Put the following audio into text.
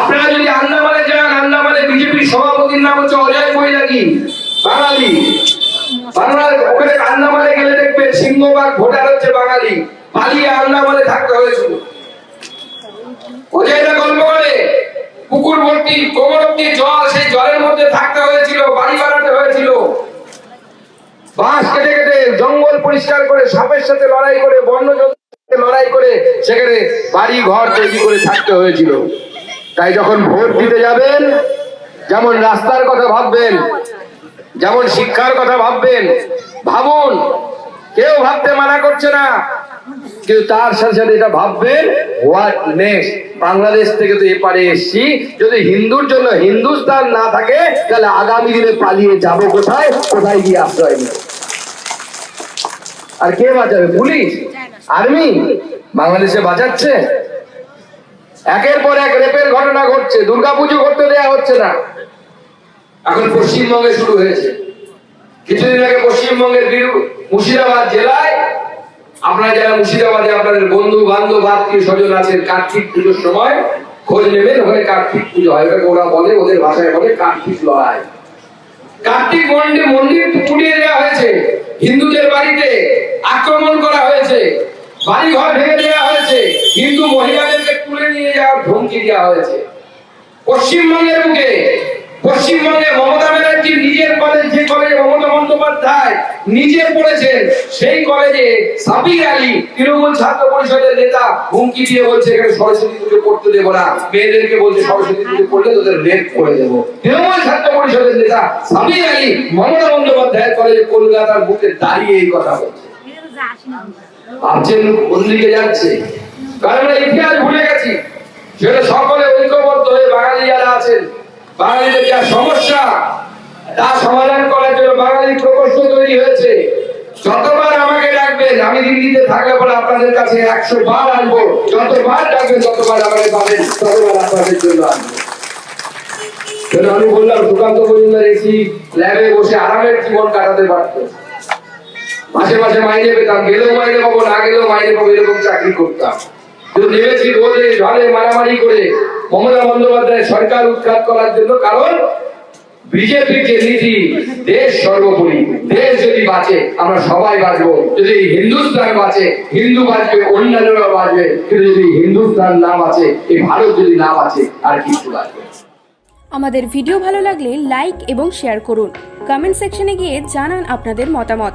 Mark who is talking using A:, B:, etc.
A: আপনারা যদি আন্দামানে যান, আন্দামানে বিজেপির সভাপতির নাম হচ্ছে অজয় বৈরাগী বাঙালি। বাংলার ওখানে আন্দামানে গেলে দেখবেন সিংহবাগ ভোটার হচ্ছে বাঙালি। পালিয়ে আন্দামানে থাকতে হয়েছিল অজয়টা গল্প করে পুকুর ভর্তি, কোমর অব্দি জল সেই জলের মধ্যে থাকতে হয়েছিল, বাড়ি বানাতে হয়েছিল। বাঁশ কেটে কেটে জঙ্গল পরিষ্কার করে, সাপের সাথে লড়াই করে, বন্য জন্তুর লড়াই করে, সেখানে বাড়ি ঘর তৈরি করে থাকতে হয়েছিল। তাই যখন ভোট দিতে যাবেন, যেমন রাস্তার কথা ভাববেন, যেমন শিক্ষার কথা ভাববেন, ভাবুন, কেউ ভাবতে মানা করছে না। কিন্তু তার সাথে সাথে এটা ভাববেন, হোয়াট নেক্সট? বাংলাদেশ থেকে তো এপারে এসছি। যদি হিন্দুর জন্য হিন্দুস্তান না থাকে, তাহলে আগামী দিনে পালিয়ে যাব কোথায়? কোথায় গিয়ে আশ্রয় নেব? আর কে বাঁচাবে? পুলিশ? আর্মি? বাংলাদেশে বাঁচাচ্ছে? একের পর এক রেপের ঘটনা ঘটছে, দুর্গাপুজো করতে দেয়া হচ্ছে না। এখন পশ্চিমবঙ্গে শুরু হয়েছে। কিছুদিন আগে পশ্চিমবঙ্গের মুর্শিদাবাদ জেলায়, আপনারা যারা মুর্শিদাবাদে আপনাদের বন্ধু, বান্ধব, আত্মীয় স্বজন আছেন, কার্তিক পুজোর সময় খোঁজ নেবেন, ওখানে কার্তিক পুজো হয়। ওটাকে ওরা বলে, ওদের ভাষায় বলে কার্তিক লড়াই। কার্তিক মন্দির মন্দির পুড়িয়ে দেওয়া হয়েছে। হিন্দুদের বাড়িতে আক্রমণ করা হয়েছে। বাড়ি ঘর ভেঙে দেওয়া হয়েছে। হিন্দু মহিলাদেরকে তুলে নিয়ে যাওয়ার ধমকি দেওয়া হয়েছে। পশ্চিমবঙ্গের বুকে পশ্চিমবঙ্গে মমতা ব্যানার্জি নিজের কলেজ যে কলেজে মমতা বন্দ্যোপাধ্যায় নিজে পড়েছেন সেই কলেজে সাবির আলী তৃণমূল ছাত্র পরিষদের নেতা হুমকি দিয়ে বলছে এখানে সরস্বতী পুজো করতে দেবো না। মেয়েদেরকে বলছে সরস্বতী পুজো করলে তোদের রেপ করে দেবো। তৃণমূল ছাত্র পরিষদের নেতা সাবির আলী মমতা বন্দ্যোপাধ্যায়ের কলেজে কলকাতার বুকে দাঁড়িয়ে এই কথা বলছে। ভাবছেন কোন দিকে যাচ্ছে? কারণ ইতিহাস ভুলে গেছি সেটা সকলে ঐক্যবদ্ধ হয়ে বাঙালি যারা আছেন, বাঙালিদের যা সমস্যা, তা সমাধান করার জন্য বাঙালি প্রকোষ্ঠ তৈরি হয়েছে। যতবার আমাকে ডাকবেন, আমি দিল্লিতে থাকলে পরে আপনাদের কাছে একশো বার আসব। যতবার ডাকবেন, ততবার আমাকে পাবেন, ততবার আপনাদের জন্য কেন আমি বললাম, সুকান্ত মজুমদার এসি ল্যাবে বসে আরামের জীবন কাটাতে পারতো। মাসে মাসে মাইনে পেতাম, গেলেও মাইনে পাবো, না গেলেও মাইনে পাবো, এরকম চাকরি করতাম। মারামারি করে মমতা বন্দ্যোপাধ্যায় সরকার উৎখাত করার জন্য, কারণ বিজেপির নীতি, দেশ সর্বোপরি, দেশ যদি বাঁচে, আমরা সবাই বাঁচবো। যদি হিন্দুস্তান বাঁচে, হিন্দু বাঁচবে অন্যান্যরা বাঁচবে, কিন্তু যদি হিন্দুস্তান না বাঁচে, এই ভারত যদি না বাঁচে, আর কিছু বাঁচবে
B: আমাদের ভিডিও ভালো লাগলে লাইক এবং শেয়ার করুন। কমেন্ট সেকশনে গিয়ে জানান আপনাদের মতামত।